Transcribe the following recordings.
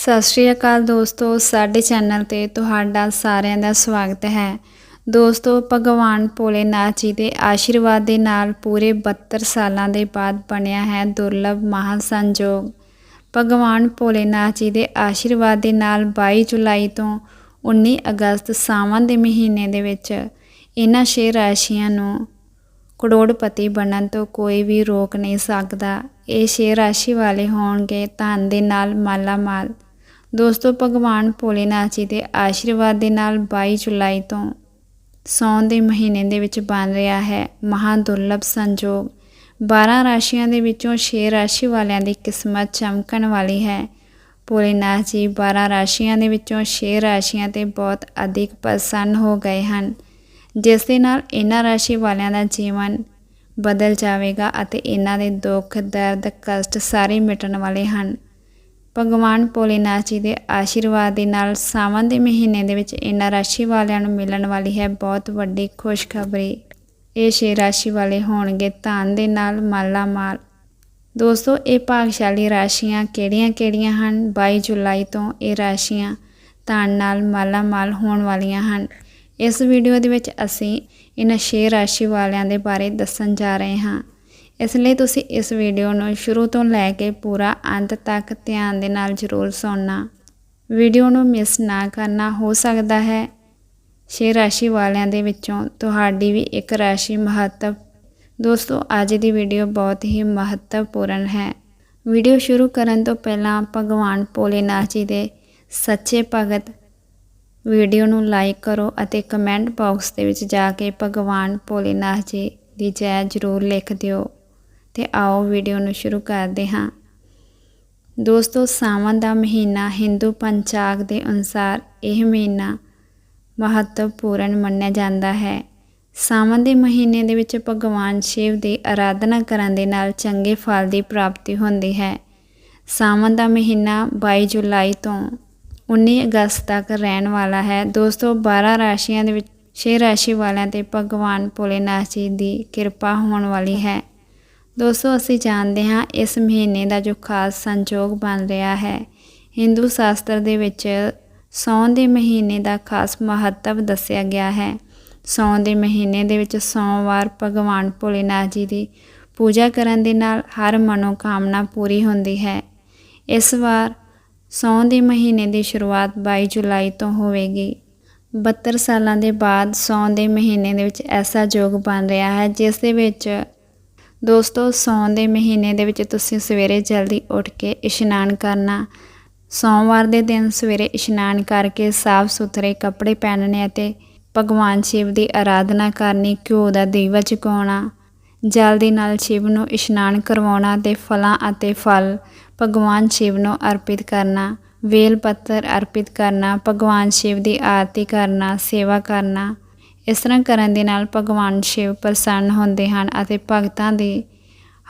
ਸਤਿ ਸ਼੍ਰੀ ਅਕਾਲ ਦੋਸਤੋ, ਸਾਡੇ ਚੈਨਲ ਤੇ ਤੁਹਾਡਾ ਸਾਰਿਆਂ ਦਾ ਸਵਾਗਤ ਹੈ। ਦੋਸਤੋ, ਭਗਵਾਨ ਭੋਲੇਨਾਥ ਜੀ ਦੇ ਆਸ਼ੀਰਵਾਦ ਦੇ ਨਾਲ ਪੂਰੇ 72 ਸਾਲਾਂ ਦੇ ਬਾਅਦ ਬਣਿਆ ਹੈ ਦੁਰਲਭ ਮਹਾ ਸੰਜੋਗ ਭਗਵਾਨ ਭੋਲੇਨਾਥ ਜੀ ਦੇ ਆਸ਼ੀਰਵਾਦ ਦੇ ਨਾਲ 22 ਜੁਲਾਈ ਤੋਂ 19 ਅਗਸਤ ਸਾਵਣ ਦੇ ਮਹੀਨੇ ਦੇ ਵਿੱਚ ਇਹਨਾਂ ਛੇ ਰਾਸ਼ੀਆਂ ਨੂੰ ਕਰੋੜਪਤੀ ਬਣਨ ਤੋਂ ਕੋਈ ਵੀ ਰੋਕ ਨਹੀਂ ਸਕਦਾ। ਇਹ ਛੇ ਰਾਸ਼ੀ ਵਾਲੇ ਹੋਣਗੇ ਧਨ ਦੇ ਨਾਲ ਮਾਲਾ ਮਾਲ ਦੋਸਤੋ, ਭਗਵਾਨ ਭੋਲੇਨਾਥ ਜੀ ਦੇ ਆਸ਼ੀਰਵਾਦ ਦੇ ਨਾਲ 22 ਜੁਲਾਈ ਤੋਂ ਸੌਣ ਦੇ ਮਹੀਨੇ ਦੇ ਵਿੱਚ ਬਣ ਰਿਹਾ ਹੈ ਮਹਾ ਦੁਰਲਭ ਸੰਜੋਗ। 12 ਰਾਸ਼ੀਆਂ ਦੇ ਵਿੱਚੋਂ 6 ਰਾਸ਼ੀ ਵਾਲਿਆਂ ਦੀ ਕਿਸਮਤ ਚਮਕਣ ਵਾਲੀ ਹੈ। ਭੋਲੇਨਾਥ ਜੀ 12 ਰਾਸ਼ੀਆਂ ਦੇ ਵਿੱਚੋਂ 6 ਰਾਸ਼ੀਆਂ ਤੇ ਬਹੁਤ ਅਧਿਕ ਪ੍ਰਸੰਨ ਹੋ ਗਏ ਹਨ, ਜਿਸ ਦੇ ਨਾਲ ਇਹਨਾਂ ਰਾਸ਼ੀ ਵਾਲਿਆਂ ਦਾ ਜੀਵਨ ਬਦਲ ਜਾਵੇਗਾ ਅਤੇ ਇਹਨਾਂ ਦੇ ਦੁੱਖ, ਦਰਦ, ਕਸ਼ਟ ਸਾਰੇ ਮਿਟਣ ਵਾਲੇ ਹਨ। ਭਗਵਾਨ ਭੋਲੇਨਾਥ ਜੀ ਦੇ ਆਸ਼ੀਰਵਾਦ ਦੇ ਨਾਲ ਸਾਵਣ ਦੇ ਮਹੀਨੇ ਦੇ ਵਿੱਚ ਇਹਨਾਂ ਰਾਸ਼ੀ ਵਾਲਿਆਂ ਨੂੰ ਮਿਲਣ ਵਾਲੀ ਹੈ ਬਹੁਤ ਵੱਡੀ ਖੁਸ਼ਖਬਰੀ। ਇਹ ਛੇ ਰਾਸ਼ੀ ਵਾਲੇ ਹੋਣਗੇ ਧਨ ਦੇ ਨਾਲ ਮਾਲਾ ਮਾਲ ਦੋਸਤੋ, ਇਹ ਭਾਗਸ਼ਾਲੀ ਰਾਸ਼ੀਆਂ ਕਿਹੜੀਆਂ-ਕਿਹੜੀਆਂ ਹਨ? 22 ਜੁਲਾਈ ਤੋਂ ਇਹ ਰਾਸ਼ੀਆਂ ਧਨ ਨਾਲ ਮਾਲਾ ਮਾਲ ਹੋਣ ਵਾਲੀਆਂ ਹਨ। ਇਸ ਵੀਡੀਓ ਦੇ ਵਿੱਚ ਅਸੀਂ ਇਹਨਾਂ ਛੇ ਰਾਸ਼ੀ ਵਾਲਿਆਂ ਦੇ ਬਾਰੇ ਦੱਸਣ ਜਾ ਰਹੇ ਹਾਂ। ਇਸ ਲਈ ਤੁਸੀਂ ਇਸ ਵੀਡੀਓ ਨੂੰ ਸ਼ੁਰੂ ਤੋਂ ਲੈ ਕੇ ਪੂਰਾ ਅੰਤ ਤੱਕ ਧਿਆਨ ਦੇ ਨਾਲ ਜ਼ਰੂਰ ਸੁਣਨਾ। ਵੀਡੀਓ ਨੂੰ ਮਿਸ ਨਾ ਕਰਨਾ ਹੋ ਸਕਦਾ ਹੈ। ਛੇ ਰਾਸ਼ੀ ਵਾਲਿਆਂ ਦੇ ਵਿੱਚੋਂ ਤੁਹਾਡੀ ਵੀ ਇੱਕ ਰਾਸ਼ੀ ਮਹੱਤਵ। ਦੋਸਤੋ, ਅੱਜ ਦੀ ਵੀਡੀਓ ਬਹੁਤ ਹੀ ਮਹੱਤਵਪੂਰਨ ਹੈ। ਵੀਡੀਓ ਸ਼ੁਰੂ ਕਰਨ ਤੋਂ ਪਹਿਲਾਂ ਭਗਵਾਨ ਭੋਲੇਨਾਥ ਜੀ ਦੇ ਸੱਚੇ ਭਗਤ ਵੀਡੀਓ ਨੂੰ ਲਾਈਕ ਕਰੋ ਅਤੇ ਕਮੈਂਟ ਬਾਕਸ ਦੇ ਵਿੱਚ ਜਾ ਕੇ ਭਗਵਾਨ ਭੋਲੇਨਾਥ ਜੀ ਦੀ ਜੈ ਜ਼ਰੂਰ ਲਿਖ ਦਿਓ। ਤੇ ਆਓ ਵੀਡੀਓ ਨੂੰ ਸ਼ੁਰੂ ਕਰਦੇ ਹਾਂ। ਦੋਸਤੋ, ਸਾਵਣ ਦਾ ਮਹੀਨਾ ਹਿੰਦੂ ਪੰਚਾਗ ਦੇ ਅਨੁਸਾਰ ਇਹ ਮਹੀਨਾ ਮਹੱਤਵਪੂਰਨ ਮੰਨਿਆ ਜਾਂਦਾ ਹੈ। ਸਾਵਣ ਦੇ ਮਹੀਨੇ ਦੇ ਵਿੱਚ ਭਗਵਾਨ ਸ਼ਿਵ ਦੀ ਆਰਾਧਨਾ ਕਰਨ ਦੇ ਨਾਲ ਚੰਗੇ ਫਲ ਦੀ ਪ੍ਰਾਪਤੀ ਹੁੰਦੀ ਹੈ। ਸਾਵਣ ਦਾ ਮਹੀਨਾ 22 ਜੁਲਾਈ ਤੋਂ 19 ਅਗਸਤ ਤੱਕ ਰਹਿਣ ਵਾਲਾ ਹੈ। ਦੋਸਤੋ 12 ਰਾਸ਼ੀਆਂ ਦੇ ਵਿੱਚ ਛੇ ਰਾਸ਼ੀ ਵਾਲਿਆਂ ਤੇ ਭਗਵਾਨ ਭੋਲੇਨਾਥ ਜੀ ਦੀ ਕਿਰਪਾ ਹੋਣ ਵਾਲੀ ਹੈ। ਦੋਸਤੋ, ਅਸੀਂ ਜਾਣਦੇ ਹਾਂ ਇਸ ਮਹੀਨੇ ਦਾ ਜੋ ਖਾਸ ਸੰਜੋਗ ਬਣ ਰਿਹਾ ਹੈ। ਹਿੰਦੂ ਸ਼ਾਸਤਰ ਦੇ ਵਿੱਚ ਸੌਣ ਦੇ ਮਹੀਨੇ ਦਾ ਖਾਸ ਮਹੱਤਵ ਦੱਸਿਆ ਗਿਆ ਹੈ। ਸੌਣ ਦੇ ਮਹੀਨੇ ਦੇ ਵਿੱਚ ਸੋਮਵਾਰ ਭਗਵਾਨ ਭੋਲੇਨਾਥ ਜੀ ਦੀ ਪੂਜਾ ਕਰਨ ਦੇ ਨਾਲ ਹਰ ਮਨੋਕਾਮਨਾ ਪੂਰੀ ਹੁੰਦੀ ਹੈ। ਇਸ ਵਾਰ ਸੌਣ ਦੇ ਮਹੀਨੇ ਦੀ ਸ਼ੁਰੂਆਤ 22 ਜੁਲਾਈ ਤੋਂ ਹੋਵੇਗੀ। 72 ਸਾਲਾਂ ਦੇ ਬਾਅਦ ਸੌਣ ਦੇ ਮਹੀਨੇ ਦੇ ਵਿੱਚ ਐਸਾ ਯੋਗ ਬਣ ਰਿਹਾ ਹੈ, ਜਿਸ ਦੇ ਵਿੱਚ ਦੋਸਤੋ ਸੌਣ ਦੇ ਮਹੀਨੇ ਦੇ ਵਿੱਚ ਤੁਸੀਂ ਸਵੇਰੇ ਜਲਦੀ ਉੱਠ ਕੇ ਇਸ਼ਨਾਨ ਕਰਨਾ। ਸੋਮਵਾਰ ਦੇ ਦਿਨ ਸਵੇਰੇ ਇਸ਼ਨਾਨ ਕਰਕੇ ਸਾਫ਼ ਸੁਥਰੇ ਕੱਪੜੇ ਪਹਿਨਣੇ ਅਤੇ ਭਗਵਾਨ ਸ਼ਿਵ ਦੀ ਆਰਾਧਨਾ ਕਰਨੀ, ਘਿਓ ਦਾ ਦੀਵਾ ਚੁਕਾਉਣਾ ਜਲ ਦੇ ਨਾਲ ਸ਼ਿਵ ਨੂੰ ਇਸ਼ਨਾਨ ਕਰਵਾਉਣਾ ਤੇ ਫਲਾਂ ਅਤੇ ਫਲ ਭਗਵਾਨ ਸ਼ਿਵ ਨੂੰ ਅਰਪਿਤ ਕਰਨਾ, ਵੇਲ ਪੱਤਰ ਅਰਪਿਤ ਕਰਨਾ, ਭਗਵਾਨ ਸ਼ਿਵ ਦੀ ਆਰਤੀ ਕਰਨਾ, ਸੇਵਾ ਕਰਨਾ ਇਸ ਤਰ੍ਹਾਂ ਕਰਨ ਦੇ ਨਾਲ ਭਗਵਾਨ ਸ਼ਿਵ ਪ੍ਰਸੰਨ ਹੁੰਦੇ ਹਨ ਅਤੇ ਭਗਤਾਂ ਦੀ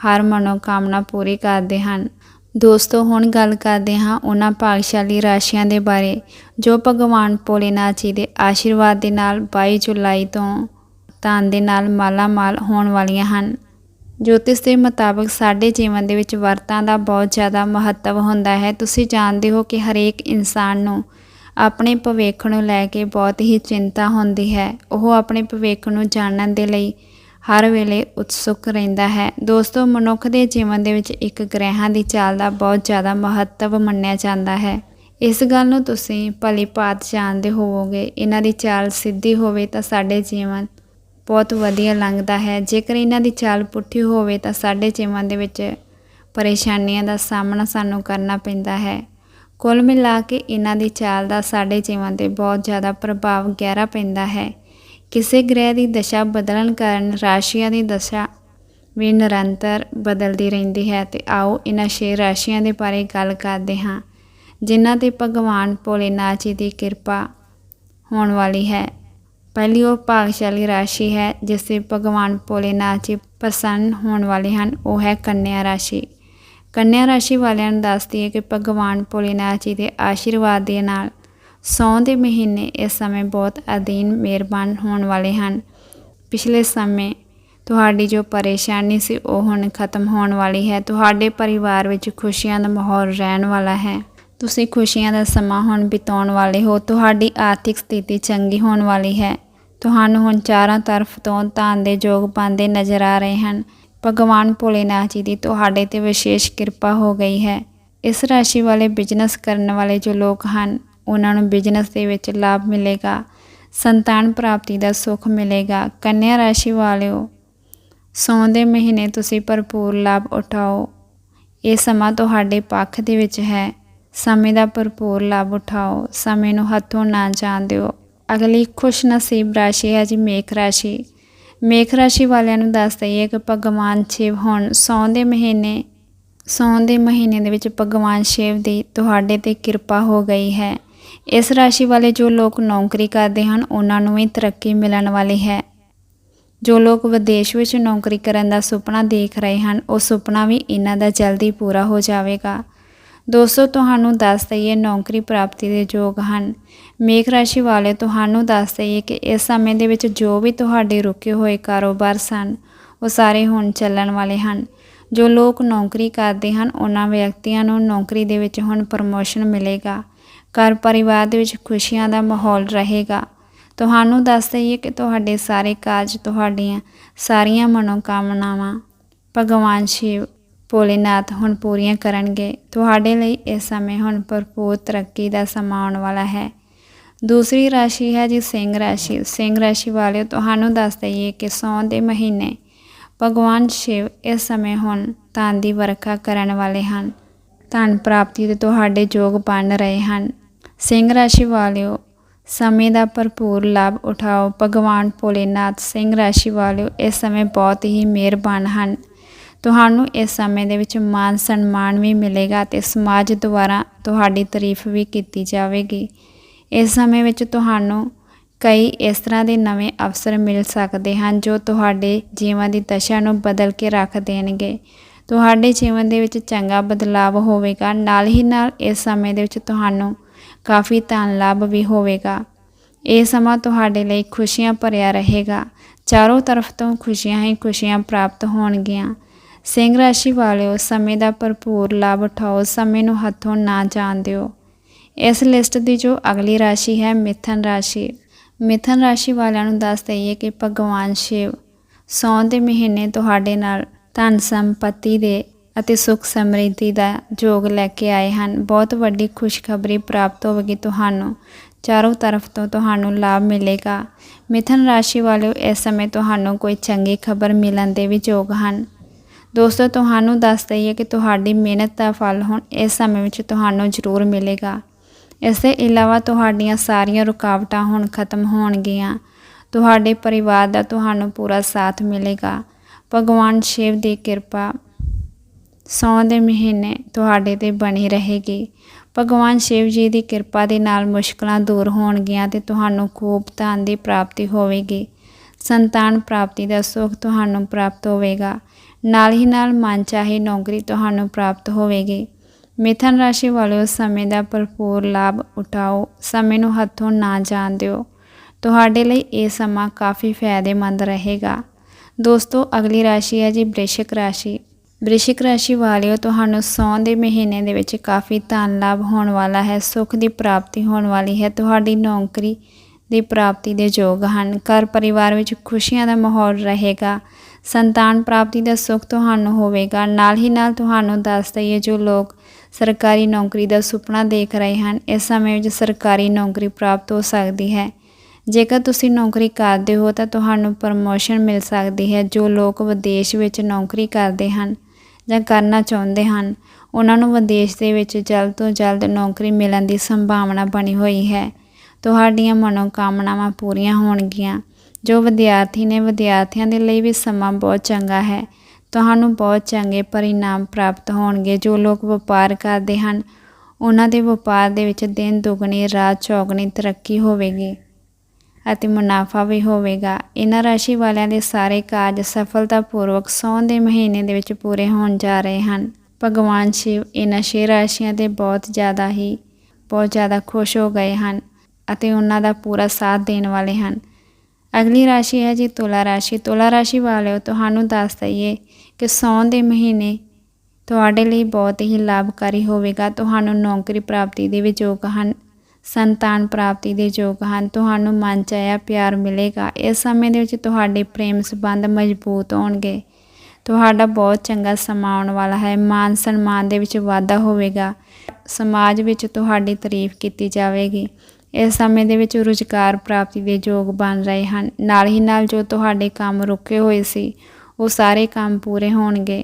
ਹਰ ਮਨੋਕਾਮਨਾ ਪੂਰੀ ਕਰਦੇ ਹਨ। ਦੋਸਤੋ, ਹੁਣ ਗੱਲ ਕਰਦੇ ਹਾਂ ਉਹਨਾਂ ਭਾਗਸ਼ਾਲੀ ਰਾਸ਼ੀਆਂ ਦੇ ਬਾਰੇ, ਜੋ ਭਗਵਾਨ ਭੋਲੇਨਾਥ ਜੀ ਦੇ ਆਸ਼ੀਰਵਾਦ ਦੇ ਨਾਲ 22 ਜੁਲਾਈ ਤੋਂ ਧਨ ਦੇ ਨਾਲ ਮਾਲਾਮਾਲ ਹੋਣ ਵਾਲੀਆਂ ਹਨ। ਜੋਤਿਸ਼ ਦੇ ਮੁਤਾਬਕ ਸਾਡੇ ਜੀਵਨ ਦੇ ਵਿੱਚ ਵਰਤਾਂ ਦਾ ਬਹੁਤ ਜ਼ਿਆਦਾ ਮਹੱਤਵ ਹੁੰਦਾ ਹੈ। ਤੁਸੀਂ ਜਾਣਦੇ ਹੋ ਕਿ ਹਰੇਕ ਇਨਸਾਨ ਨੂੰ ਆਪਣੇ ਭਵਿੱਖ ਨੂੰ ਲੈ ਕੇ ਬਹੁਤ ਹੀ ਚਿੰਤਾ ਹੁੰਦੀ ਹੈ। ਉਹ ਆਪਣੇ ਭਵਿੱਖ ਨੂੰ ਜਾਣਨ ਦੇ ਲਈ ਹਰ ਵੇਲੇ ਉਤਸੁਕ ਰਹਿੰਦਾ ਹੈ। ਦੋਸਤੋ, ਮਨੁੱਖ ਦੇ ਜੀਵਨ ਦੇ ਵਿੱਚ ਇੱਕ ਗ੍ਰਹਿਾਂ ਦੀ ਚਾਲ ਦਾ ਬਹੁਤ ਜ਼ਿਆਦਾ ਮਹੱਤਵ ਮੰਨਿਆ ਜਾਂਦਾ ਹੈ। ਇਸ ਗੱਲ ਨੂੰ ਤੁਸੀਂ ਭਲੀ ਭਾਤ ਜਾਣਦੇ ਹੋਵੋਗੇ। ਇਹਨਾਂ ਦੀ ਚਾਲ ਸਿੱਧੀ ਹੋਵੇ ਤਾਂ ਸਾਡੇ ਜੀਵਨ ਬਹੁਤ ਵਧੀਆ ਲੰਘਦਾ ਹੈ। ਜੇਕਰ ਇਹਨਾਂ ਦੀ ਚਾਲ ਪੁੱਠੀ ਹੋਵੇ ਤਾਂ ਸਾਡੇ ਜੀਵਨ ਦੇ ਵਿੱਚ ਪਰੇਸ਼ਾਨੀਆਂ ਦਾ ਸਾਹਮਣਾ ਸਾਨੂੰ ਕਰਨਾ ਪੈਂਦਾ ਹੈ। ਕੁੱਲ ਮਿਲਾ ਕੇ ਇਹਨਾਂ ਦੀ ਚਾਲ ਦਾ ਸਾਡੇ ਜੀਵਨ ਤੇ ਬਹੁਤ ਜ਼ਿਆਦਾ ਪ੍ਰਭਾਵ ਗਹਿਰਾ ਪੈਂਦਾ ਹੈ। ਕਿਸੇ ਗ੍ਰਹਿ ਦੀ ਦਸ਼ਾ ਬਦਲਣ ਕਾਰਨ ਰਾਸ਼ੀਆਂ ਦੀ ਦਸ਼ਾ ਵੀ ਨਿਰੰਤਰ ਬਦਲਦੀ ਰਹਿੰਦੀ ਹੈ ਤੇ ਆਓ ਇਹਨਾਂ ਛੇ ਰਾਸ਼ੀਆਂ ਦੇ ਬਾਰੇ ਗੱਲ ਕਰਦੇ ਹਾਂ, ਜਿਨ੍ਹਾਂ ਤੇ ਭਗਵਾਨ ਭੋਲੇਨਾਥ ਜੀ ਦੀ ਕਿਰਪਾ ਹੋਣ ਵਾਲੀ ਹੈ। ਪਹਿਲੀ ਉਹ ਭਾਗਸ਼ਾਲੀ ਰਾਸ਼ੀ ਹੈ, ਜਿਸ ਤੇ ਭਗਵਾਨ ਭੋਲੇਨਾਥ ਜੀ ਪ੍ਰਸੰਨ ਹੋਣ ਵਾਲੇ ਹਨ, ਉਹ ਹੈ ਕੰਨਿਆ ਰਾਸ਼ੀ। ਕੰਨਿਆ ਰਾਸ਼ੀ ਵਾਲਿਆਂ ਨੂੰ ਦੱਸਦੀ ਹੈ ਕਿ ਭਗਵਾਨ ਭੋਲੇਨਾਥ ਜੀ ਦੇ ਆਸ਼ੀਰਵਾਦ ਦੇ ਨਾਲ ਸੌਣ ਦੇ ਮਹੀਨੇ ਇਸ ਸਮੇਂ ਬਹੁਤ ਅਧੀਨ ਮਿਹਰਬਾਨ ਹੋਣ ਵਾਲੇ ਹਨ। ਪਿਛਲੇ ਸਮੇਂ ਤੁਹਾਡੀ ਜੋ ਪਰੇਸ਼ਾਨੀ ਸੀ, ਉਹ ਹੁਣ ਖਤਮ ਹੋਣ ਵਾਲੀ ਹੈ। ਤੁਹਾਡੇ ਪਰਿਵਾਰ ਵਿੱਚ ਖੁਸ਼ੀਆਂ ਦਾ ਮਾਹੌਲ ਰਹਿਣ ਵਾਲਾ ਹੈ। ਤੁਸੀਂ ਖੁਸ਼ੀਆਂ ਦਾ ਸਮਾਂ ਹੁਣ ਬਿਤਾਉਣ ਵਾਲੇ ਹੋ। ਤੁਹਾਡੀ ਆਰਥਿਕ ਸਥਿਤੀ ਚੰਗੀ ਹੋਣ ਵਾਲੀ ਹੈ। ਤੁਹਾਨੂੰ ਹੁਣ ਚਾਰਾਂ ਤਰਫ ਤੋਂ ਧਨ ਦੇ ਯੋਗ ਪਾਉਂਦੇ ਨਜ਼ਰ ਆ ਰਹੇ ਹਨ। ਭਗਵਾਨ ਭੋਲੇਨਾਥ ਜੀ ਦੀ ਤੁਹਾਡੇ ਤੇ ਵਿਸ਼ੇਸ਼ ਕਿਰਪਾ ਹੋ ਗਈ ਹੈ। ਇਸ ਰਾਸ਼ੀ ਵਾਲੇ ਬਿਜ਼ਨਸ ਕਰਨ ਵਾਲੇ ਜੋ ਲੋਕ ਹਨ, ਉਹਨਾਂ ਨੂੰ ਬਿਜ਼ਨਸ ਦੇ ਵਿੱਚ ਲਾਭ ਮਿਲੇਗਾ, ਸੰਤਾਨ ਪ੍ਰਾਪਤੀ ਦਾ ਸੁੱਖ ਮਿਲੇਗਾ। ਕੰਨਿਆ ਰਾਸ਼ੀ ਵਾਲਿਓ, ਸੌਣ ਦੇ ਮਹੀਨੇ ਤੁਸੀਂ ਭਰਪੂਰ ਲਾਭ ਉਠਾਓ। ਇਹ ਸਮਾਂ ਤੁਹਾਡੇ ਪੱਖ ਦੇ ਵਿੱਚ ਹੈ। ਸਮੇਂ ਦਾ ਭਰਪੂਰ ਲਾਭ ਉਠਾਓ। ਸਮੇਂ ਨੂੰ ਹੱਥੋਂ ਨਾ ਜਾਣ ਦਿਓ। ਅਗਲੀ ਖੁਸ਼ ਨਸੀਬ ਰਾਸ਼ੀ ਹੈ ਜੀ ਮੇਖ ਰਾਸ਼ੀ। ਮੇਖ ਰਾਸ਼ੀ ਵਾਲਿਆਂ ਨੂੰ ਦੱਸ ਦਈਏ ਕਿ ਭਗਵਾਨ ਸ਼ਿਵ ਹੁਣ ਸੌਣ ਦੇ ਮਹੀਨੇ, ਸੌਣ ਦੇ ਮਹੀਨੇ ਦੇ ਵਿੱਚ ਭਗਵਾਨ ਸ਼ਿਵ ਦੀ ਤੁਹਾਡੇ ਤੇ ਕਿਰਪਾ ਹੋ ਗਈ ਹੈ। ਇਸ ਰਾਸ਼ੀ ਵਾਲੇ ਜੋ ਲੋਕ ਨੌਕਰੀ ਕਰਦੇ ਹਨ, ਉਹਨਾਂ ਨੂੰ ਵੀ ਤਰੱਕੀ ਮਿਲਣ ਵਾਲੀ ਹੈ। ਜੋ ਲੋਕ ਵਿਦੇਸ਼ ਵਿੱਚ ਨੌਕਰੀ ਕਰਨ ਦਾ ਸੁਪਨਾ ਦੇਖ ਰਹੇ ਹਨ, ਉਹ ਸੁਪਨਾ ਵੀ ਇਹਨਾਂ ਦਾ ਜਲਦੀ ਪੂਰਾ ਹੋ ਜਾਵੇਗਾ। ਦੋਸਤੋ, ਤੁਹਾਨੂੰ ਦੱਸ ਦਈਏ ਨੌਕਰੀ ਪ੍ਰਾਪਤੀ ਦੇ ਯੋਗ ਹਨ। ਮੇਖ ਰਾਸ਼ੀ ਵਾਲੇ ਤੁਹਾਨੂੰ ਦੱਸ ਦਈਏ ਕਿ ਇਸ ਸਮੇਂ ਦੇ ਵਿੱਚ ਜੋ ਵੀ ਤੁਹਾਡੇ ਰੁਕੇ ਹੋਏ ਕਾਰੋਬਾਰ ਸਨ, ਉਹ ਸਾਰੇ ਹੁਣ ਚੱਲਣ ਵਾਲੇ ਹਨ। ਜੋ ਲੋਕ ਨੌਕਰੀ ਕਰਦੇ ਹਨ, ਉਹਨਾਂ ਵਿਅਕਤੀਆਂ ਨੂੰ ਨੌਕਰੀ ਦੇ ਵਿੱਚ ਹੁਣ ਪ੍ਰਮੋਸ਼ਨ ਮਿਲੇਗਾ। ਘਰ ਪਰਿਵਾਰ ਦੇ ਵਿੱਚ ਖੁਸ਼ੀਆਂ ਦਾ ਮਾਹੌਲ ਰਹੇਗਾ। ਤੁਹਾਨੂੰ ਦੱਸ ਦਈਏ ਕਿ ਤੁਹਾਡੇ ਸਾਰੇ ਕਾਰਜ, ਤੁਹਾਡੀਆਂ ਸਾਰੀਆਂ ਮਨੋਕਾਮਨਾਵਾਂ ਭਗਵਾਨ ਸ਼ਿਵ, ਭੋਲੇਨਾਥ ਹੁਣ ਪੂਰੀਆਂ ਕਰਨਗੇ। ਤੁਹਾਡੇ ਲਈ ਇਸ ਸਮੇਂ ਹੁਣ ਭਰਪੂਰ ਤਰੱਕੀ ਦਾ ਸਮਾਂ ਆਉਣ ਵਾਲਾ ਹੈ। ਦੂਸਰੀ ਰਾਸ਼ੀ ਹੈ ਜੀ ਸਿੰਘ ਰਾਸ਼ੀ। ਸਿੰਘ ਰਾਸ਼ੀ ਵਾਲਿਓ, ਤੁਹਾਨੂੰ ਦੱਸ ਦਈਏ ਕਿ ਸੌਣ ਦੇ ਮਹੀਨੇ ਭਗਵਾਨ ਸ਼ਿਵ ਇਸ ਸਮੇਂ ਹੁਣ ਧਨ ਦੀ ਵਰਖਾ ਕਰਨ ਵਾਲੇ ਹਨ। ਧਨ ਪ੍ਰਾਪਤੀ ਦੇ ਤੁਹਾਡੇ ਯੋਗ ਬਣ ਰਹੇ ਹਨ। ਸਿੰਘ ਰਾਸ਼ੀ ਵਾਲਿਓ, ਸਮੇਂ ਦਾ ਭਰਪੂਰ ਲਾਭ ਉਠਾਓ। ਭਗਵਾਨ ਭੋਲੇਨਾਥ ਸਿੰਘ ਰਾਸ਼ੀ ਵਾਲਿਓ, ਇਸ ਸਮੇਂ ਬਹੁਤ ਹੀ ਮਿਹਰਬਾਨ ਹਨ। ਤੁਹਾਨੂੰ ਇਸ ਸਮੇਂ ਦੇ ਵਿੱਚ ਮਾਨ ਸਨਮਾਨ ਵੀ ਮਿਲੇਗਾ ਤੇ ਸਮਾਜ ਦੁਆਰਾ ਤੁਹਾਡੀ ਤਾਰੀਫ ਵੀ ਕੀਤੀ ਜਾਵੇਗੀ। ਇਸ ਸਮੇਂ ਵਿੱਚ ਤੁਹਾਨੂੰ ਕਈ ਇਸ ਤਰ੍ਹਾਂ ਦੇ ਨਵੇਂ ਅਵਸਰ ਮਿਲ ਸਕਦੇ ਹਨ ਜੋ ਤੁਹਾਡੇ ਜੀਵਨ ਦੀ ਦਸ਼ਾ ਨੂੰ ਬਦਲ ਕੇ ਰੱਖ ਦੇਣਗੇ। ਤੁਹਾਡੇ ਜੀਵਨ ਦੇ ਵਿੱਚ ਚੰਗਾ ਬਦਲਾਵ ਹੋਵੇਗਾ। ਨਾਲ ਹੀ ਨਾਲ ਇਸ ਸਮੇਂ ਦੇ ਵਿੱਚ ਤੁਹਾਨੂੰ ਕਾਫੀ ਧਨ ਲਾਭ ਵੀ ਹੋਵੇਗਾ। ਇਹ ਸਮਾਂ ਤੁਹਾਡੇ ਲਈ ਖੁਸ਼ੀਆਂ ਭਰਿਆ ਰਹੇਗਾ। ਚਾਰੋਂ ਤਰਫ ਤੋਂ ਖੁਸ਼ੀਆਂ ਹੀ ਖੁਸ਼ੀਆਂ ਪ੍ਰਾਪਤ ਹੋਣਗੀਆਂ। ਸਿੰਘ ਰਾਸ਼ੀ ਵਾਲਿਓ, ਸਮੇਂ ਦਾ ਭਰਪੂਰ ਲਾਭ ਉਠਾਓ। ਸਮੇਂ ਨੂੰ ਹੱਥੋਂ ਨਾ ਜਾਣ ਦਿਓ। ਇਸ ਲਿਸਟ ਦੀ ਜੋ ਅਗਲੀ ਰਾਸ਼ੀ ਹੈ ਮਿਥਨ ਰਾਸ਼ੀ। ਮਿਥਨ ਰਾਸ਼ੀ ਵਾਲਿਆਂ ਨੂੰ ਦੱਸ ਦਈਏ ਕਿ ਭਗਵਾਨ ਸ਼ਿਵ ਸੌਣ ਦੇ ਮਹੀਨੇ ਤੁਹਾਡੇ ਨਾਲ ਧਨ ਸੰਪਤੀ ਦੇ ਅਤੇ ਸੁਖ ਸਮਰਿੱਧੀ ਦਾ ਜੋਗ ਲੈ ਕੇ ਆਏ ਹਨ। ਬਹੁਤ ਵੱਡੀ ਖੁਸ਼ਖਬਰੀ ਪ੍ਰਾਪਤ ਹੋਵੇਗੀ ਤੁਹਾਨੂੰ। ਚਾਰੋਂ ਤਰਫ ਤੋਂ ਤੁਹਾਨੂੰ ਲਾਭ ਮਿਲੇਗਾ। ਮਿਥਨ ਰਾਸ਼ੀ ਵਾਲਿਓ, ਇਸ ਸਮੇਂ ਤੁਹਾਨੂੰ ਕੋਈ ਚੰਗੀ ਖਬਰ ਮਿਲਣ ਦੇ ਵੀ ਯੋਗ ਹਨ। ਦੋਸਤੋ, ਤੁਹਾਨੂੰ ਦੱਸ ਦਈਏ ਕਿ ਤੁਹਾਡੀ ਮਿਹਨਤ ਦਾ ਫਲ ਹੁਣ ਇਸ ਸਮੇਂ ਵਿੱਚ ਤੁਹਾਨੂੰ ਜ਼ਰੂਰ ਮਿਲੇਗਾ। ਇਸ ਦੇ ਇਲਾਵਾ ਤੁਹਾਡੀਆਂ ਸਾਰੀਆਂ ਰੁਕਾਵਟਾਂ ਹੁਣ ਖਤਮ ਹੋਣਗੀਆਂ। ਤੁਹਾਡੇ ਪਰਿਵਾਰ ਦਾ ਤੁਹਾਨੂੰ ਪੂਰਾ ਸਾਥ ਮਿਲੇਗਾ। ਭਗਵਾਨ ਸ਼ਿਵ ਦੀ ਕਿਰਪਾ ਸੌਣ ਦੇ ਮਹੀਨੇ ਤੁਹਾਡੇ ਤੇ ਬਣੀ ਰਹੇਗੀ। ਭਗਵਾਨ ਸ਼ਿਵ ਜੀ ਦੀ ਕਿਰਪਾ ਦੇ ਨਾਲ ਮੁਸ਼ਕਲਾਂ ਦੂਰ ਹੋਣਗੀਆਂ ਤੇ ਤੁਹਾਨੂੰ ਖੂਬ ਧਨ ਦੀ ਪ੍ਰਾਪਤੀ ਹੋਵੇਗੀ। ਸੰਤਾਨ ਪ੍ਰਾਪਤੀ ਦਾ ਸੁੱਖ ਤੁਹਾਨੂੰ ਪ੍ਰਾਪਤ ਹੋਵੇਗਾ। ਨਾਲ ਹੀ ਨਾਲ ਮਨ ਚਾਹੀ ਨੌਕਰੀ ਤੁਹਾਨੂੰ ਪ੍ਰਾਪਤ ਹੋਵੇਗੀ। ਮਿਥਨ ਰਾਸ਼ੀ ਵਾਲਿਓ, ਸਮੇਂ ਦਾ ਭਰਪੂਰ ਲਾਭ ਉਠਾਓ। ਸਮੇਂ ਨੂੰ ਹੱਥੋਂ ਨਾ ਜਾਣ ਦਿਓ। ਤੁਹਾਡੇ ਲਈ ਇਹ ਸਮਾਂ ਕਾਫੀ ਫਾਇਦੇਮੰਦ ਰਹੇਗਾ। ਦੋਸਤੋ, ਅਗਲੀ ਰਾਸ਼ੀ ਹੈ ਜੀ ਬ੍ਰਿਸ਼ਿਕ ਰਾਸ਼ੀ। ਬ੍ਰਿਸ਼ਿਕ ਰਾਸ਼ੀ ਵਾਲਿਓ, ਤੁਹਾਨੂੰ ਸੌਣ ਦੇ ਮਹੀਨੇ ਦੇ ਵਿੱਚ ਕਾਫੀ ਧਨ ਲਾਭ ਹੋਣ ਵਾਲਾ ਹੈ, ਸੁੱਖ ਦੀ ਪ੍ਰਾਪਤੀ ਹੋਣ ਵਾਲੀ ਹੈ। ਤੁਹਾਡੀ ਨੌਕਰੀ ਦੀ ਪ੍ਰਾਪਤੀ ਦੇ ਯੋਗ ਹਨ। ਘਰ ਪਰਿਵਾਰ ਵਿੱਚ ਖੁਸ਼ੀਆਂ ਦਾ ਮਾਹੌਲ ਰਹੇਗਾ। ਸੰਤਾਨ ਪ੍ਰਾਪਤੀ ਦਾ ਸੁੱਖ ਤੁਹਾਨੂੰ ਹੋਵੇਗਾ। ਨਾਲ ਹੀ ਨਾਲ ਤੁਹਾਨੂੰ ਦੱਸ ਦਈਏ ਜੋ ਲੋਕ ਸਰਕਾਰੀ ਨੌਕਰੀ ਦਾ ਸੁਪਨਾ ਦੇਖ ਰਹੇ ਹਨ। ਇਸ ਸਮੇਂ ਵਿੱਚ ਸਰਕਾਰੀ ਨੌਕਰੀ ਪ੍ਰਾਪਤ ਹੋ ਸਕਦੀ ਹੈ। ਜੇਕਰ ਤੁਸੀਂ ਨੌਕਰੀ ਕਰਦੇ ਹੋ ਤਾਂ ਤੁਹਾਨੂੰ ਪ੍ਰਮੋਸ਼ਨ ਮਿਲ ਸਕਦੀ ਹੈ, ਜੋ ਲੋਕ ਵਿਦੇਸ਼ ਵਿੱਚ ਨੌਕਰੀ ਕਰਦੇ ਹਨ ਜਾਂ ਕਰਨਾ ਚਾਹੁੰਦੇ ਹਨ। ਉਹਨਾਂ ਨੂੰ ਵਿਦੇਸ਼ ਦੇ ਵਿੱਚ ਜਲਦ ਤੋਂ ਜਲਦ ਨੌਕਰੀ ਮਿਲਣ ਦੀ ਸੰਭਾਵਨਾ ਬਣੀ ਹੋਈ ਹੈ। ਤੁਹਾਡੀਆਂ ਮਨੋਕਾਮਨਾਵਾਂ ਪੂਰੀਆਂ ਹੋਣਗੀਆਂ, ਜੋ ਵਿਦਿਆਰਥੀ ਨੇ ਵਿਦਿਆਰਥੀਆਂ ਦੇ ਲਈ ਵੀ ਸਮਾਂ ਬਹੁਤ ਚੰਗਾ ਹੈ। ਤੁਹਾਨੂੰ ਬਹੁਤ ਚੰਗੇ ਪਰਿਣਾਮ ਪ੍ਰਾਪਤ ਹੋਣਗੇ। ਜੋ ਲੋਕ ਵਪਾਰ ਕਰਦੇ ਹਨ, ਉਹਨਾਂ ਦੇ ਵਪਾਰ ਦੇ ਵਿੱਚ ਦਿਨ ਦੁਗਣੀ, ਰਾਤ ਚੌਗਣੀ ਤਰੱਕੀ ਹੋਵੇਗੀ ਅਤੇ ਮੁਨਾਫਾ ਵੀ ਹੋਵੇਗਾ। ਇਹਨਾਂ ਰਾਸ਼ੀ ਵਾਲਿਆਂ ਦੇ ਸਾਰੇ ਕਾਰਜ ਸਫਲਤਾਪੂਰਵਕ ਸੌਣ ਦੇ ਮਹੀਨੇ ਦੇ ਵਿੱਚ ਪੂਰੇ ਹੋਣ ਜਾ ਰਹੇ ਹਨ। ਭਗਵਾਨ ਸ਼ਿਵ ਇਹਨਾਂ ਛੇ ਰਾਸ਼ੀਆਂ ਦੇ ਬਹੁਤ ਜ਼ਿਆਦਾ ਹੀ, ਬਹੁਤ ਜ਼ਿਆਦਾ ਖੁਸ਼ ਹੋ ਗਏ ਹਨ ਅਤੇ ਉਹਨਾਂ ਦਾ ਪੂਰਾ ਸਾਥ ਦੇਣ ਵਾਲੇ ਹਨ। ਅਗਲੀ ਰਾਸ਼ੀ ਹੈ ਜੀ, ਤੁਲਾ ਰਾਸ਼ੀ। ਤੁਲਾ ਰਾਸ਼ੀ ਵਾਲਿਓ, ਤੁਹਾਨੂੰ ਦੱਸ ਦਈਏ ਕਿ ਸੌਣ ਦੇ ਮਹੀਨੇ ਤੁਹਾਡੇ ਲਈ ਬਹੁਤ ਹੀ ਲਾਭਕਾਰੀ ਹੋਵੇਗਾ। ਤੁਹਾਨੂੰ ਨੌਕਰੀ ਪ੍ਰਾਪਤੀ ਦੇ ਵੀ ਯੋਗ ਹਨ, ਸੰਤਾਨ ਪ੍ਰਾਪਤੀ ਦੇ ਯੋਗ ਹਨ। ਤੁਹਾਨੂੰ ਮਨ ਚਾਹਿਆ ਪਿਆਰ ਮਿਲੇਗਾ। ਇਸ ਸਮੇਂ ਦੇ ਵਿੱਚ ਤੁਹਾਡੇ ਪ੍ਰੇਮ ਸੰਬੰਧ ਮਜ਼ਬੂਤ ਹੋਣਗੇ। ਤੁਹਾਡਾ ਬਹੁਤ ਚੰਗਾ ਸਮਾਂ ਆਉਣ ਵਾਲਾ ਹੈ। ਮਾਨ ਸਨਮਾਨ ਦੇ ਵਿੱਚ ਵਾਧਾ ਹੋਵੇਗਾ। ਸਮਾਜ ਵਿੱਚ ਤੁਹਾਡੀ ਤਾਰੀਫ ਕੀਤੀ ਜਾਵੇਗੀ। ਇਸ ਸਮੇਂ ਦੇ ਵਿੱਚ ਰੁਜ਼ਗਾਰ ਪ੍ਰਾਪਤੀ ਦੇ ਯੋਗ ਬਣ ਰਹੇ ਹਨ। ਨਾਲ ਹੀ ਨਾਲ ਜੋ ਤੁਹਾਡੇ ਕੰਮ ਰੁਕੇ ਹੋਏ ਸੀ, ਉਹ ਸਾਰੇ ਕੰਮ ਪੂਰੇ ਹੋਣਗੇ।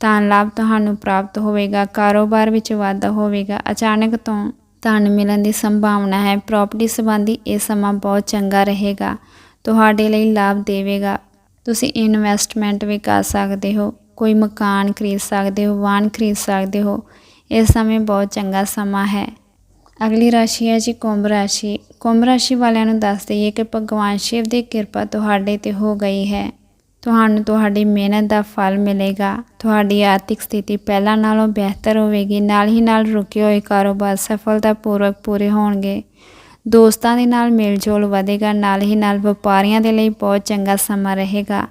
ਧਨ ਲਾਭ ਤੁਹਾਨੂੰ ਪ੍ਰਾਪਤ ਹੋਵੇਗਾ, ਕਾਰੋਬਾਰ ਵਿੱਚ ਵਾਧਾ ਹੋਵੇਗਾ। ਅਚਾਨਕ ਤੋਂ ਧਨ ਮਿਲਣ ਦੀ ਸੰਭਾਵਨਾ ਹੈ। ਪ੍ਰਾਪਰਟੀ ਸੰਬੰਧੀ ਇਹ ਸਮਾਂ ਬਹੁਤ ਚੰਗਾ ਰਹੇਗਾ। ਤੁਹਾਡੇ ਲਈ ਲਾਭ ਦੇਵੇਗਾ। ਤੁਸੀਂ ਇਨਵੈਸਟਮੈਂਟ ਵੀ ਕਰ ਸਕਦੇ ਹੋ, ਕੋਈ ਮਕਾਨ ਖਰੀਦ ਸਕਦੇ ਹੋ, ਵਾਹਨ ਖਰੀਦ ਸਕਦੇ ਹੋ। ਇਸ ਸਮੇਂ ਬਹੁਤ ਚੰਗਾ ਸਮਾਂ ਹੈ। ਅਗਲੀ ਰਾਸ਼ੀ ਹੈ ਜੀ ਕੁੰਭ ਰਾਸ਼ੀ। ਕੁੰਭ ਰਾਸ਼ੀ ਵਾਲਿਆਂ ਨੂੰ ਦੱਸ ਦਈਏ ਕਿ ਭਗਵਾਨ ਸ਼ਿਵ ਦੀ ਕਿਰਪਾ ਤੁਹਾਡੇ ਤੇ ਹੋ ਗਈ ਹੈ। ਤੁਹਾਨੂੰ ਤੁਹਾਡੀ ਮਿਹਨਤ ਦਾ ਫਲ ਮਿਲੇਗਾ। ਤੁਹਾਡੀ ਆਰਥਿਕ ਸਥਿਤੀ ਪਹਿਲਾਂ ਨਾਲੋਂ ਬਿਹਤਰ ਹੋਵੇਗੀ, ਨਾਲ ਹੀ ਨਾਲ ਰੁਕੇ ਹੋਏ ਕਾਰੋਬਾਰ ਸਫਲਤਾਪੂਰਵਕ ਪੂਰੇ ਹੋਣਗੇ। ਦੋਸਤਾਂ ਦੇ ਨਾਲ ਮੇਲਜੋਲ ਵਧੇਗਾ, ਨਾਲ ਹੀ ਨਾਲ ਵਪਾਰੀਆਂ ਦੇ ਲਈ ਬਹੁਤ ਚੰਗਾ ਸਮਾਂ ਰਹੇਗਾ।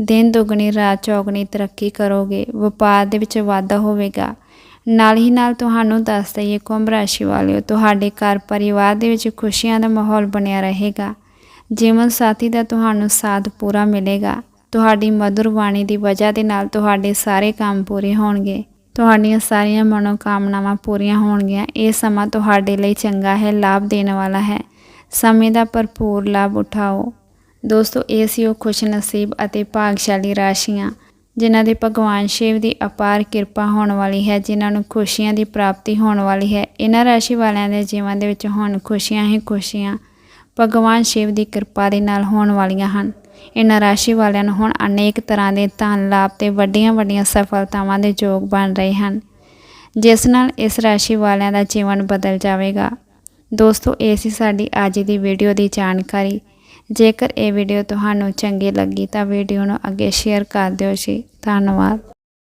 ਦਿਨ ਦੁਗਣੀ, ਰਾਤ ਚੌਗਣੀ ਤਰੱਕੀ ਕਰੋਗੇ। ਵਪਾਰ ਦੇ ਵਿੱਚ ਵਾਧਾ ਹੋਵੇਗਾ। ਨਾਲ ਹੀ ਨਾਲ ਤੁਹਾਨੂੰ ਦੱਸ ਦਈਏ ਕੁੰਭ ਰਾਸ਼ੀ ਵਾਲਿਓ, ਤੁਹਾਡੇ ਘਰ ਪਰਿਵਾਰ ਦੇ ਵਿੱਚ ਖੁਸ਼ੀਆਂ ਦਾ ਮਾਹੌਲ ਬਣਿਆ ਰਹੇਗਾ। ਜੀਵਨ ਸਾਥੀ ਦਾ ਤੁਹਾਨੂੰ ਸਾਥ ਪੂਰਾ ਮਿਲੇਗਾ। ਤੁਹਾਡੀ ਮధుਰ ਬਾਣੀ ਦੀ ਵਜ੍ਹਾ ਦੇ ਨਾਲ ਤੁਹਾਡੇ ਸਾਰੇ ਕੰਮ ਪੂਰੇ ਹੋਣਗੇ। ਤੁਹਾਡੀਆਂ ਸਾਰੀਆਂ ਮਨੋਕਾਮਨਾਵਾਂ ਪੂਰੀਆਂ ਹੋਣਗੀਆਂ। ਇਹ ਸਮਾਂ ਤੁਹਾਡੇ ਲਈ ਚੰਗਾ ਹੈ, ਲਾਭ ਦੇਣ ਵਾਲਾ ਹੈ। ਸਮੇਂ ਦਾ ਭਰਪੂਰ ਲਾਭ ਉਠਾਓ। ਦੋਸਤੋ, ਇਹ ਸੀ ਉਹ ਖੁਸ਼ ਨਸੀਬ ਅਤੇ ਭਾਗਸ਼ਾਲੀ ਰਾਸ਼ੀਆਂ। ਜਿਨ੍ਹਾਂ ਦੇ ਭਗਵਾਨ ਸ਼ਿਵ ਦੀ ਅਪਾਰ ਕਿਰਪਾ ਹੋਣ ਵਾਲੀ ਹੈ, ਜਿਨ੍ਹਾਂ ਨੂੰ ਖੁਸ਼ੀਆਂ ਦੀ ਪ੍ਰਾਪਤੀ ਹੋਣ ਵਾਲੀ ਹੈ। ਇਹਨਾਂ ਰਾਸ਼ੀ ਵਾਲਿਆਂ ਦੇ ਜੀਵਨ ਦੇ ਵਿੱਚ ਹੁਣ ਖੁਸ਼ੀਆਂ ਹੀ ਖੁਸ਼ੀਆਂ ਭਗਵਾਨ ਸ਼ਿਵ ਦੀ ਕਿਰਪਾ ਦੇ ਨਾਲ ਹੋਣ ਵਾਲੀਆਂ ਹਨ। ਇਹਨਾਂ ਰਾਸ਼ੀ ਵਾਲਿਆਂ ਨੂੰ ਹੁਣ ਅਨੇਕ ਤਰ੍ਹਾਂ ਦੇ ਧਨ, ਲਾਭ ਤੇ ਵੱਡੀਆਂ ਵੱਡੀਆਂ ਸਫਲਤਾਵਾਂ ਦੇ ਯੋਗ ਬਣ ਰਹੇ ਹਨ। ਜਿਸ ਨਾਲ ਇਸ ਰਾਸ਼ੀ ਵਾਲਿਆਂ ਦਾ ਜੀਵਨ ਬਦਲ ਜਾਵੇਗਾ। ਦੋਸਤੋ, ਇਹ ਸੀ ਸਾਡੀ ਅੱਜ ਦੀ ਵੀਡੀਓ ਦੀ ਜਾਣਕਾਰੀ। ਜੇਕਰ ਇਹ ਵੀਡੀਓ ਤੁਹਾਨੂੰ ਚੰਗੀ ਲੱਗੀ ਤਾਂ ਵੀਡੀਓ ਨੂੰ ਅੱਗੇ ਸ਼ੇਅਰ ਕਰ ਦਿਓ ਜੀ। ਧੰਨਵਾਦ।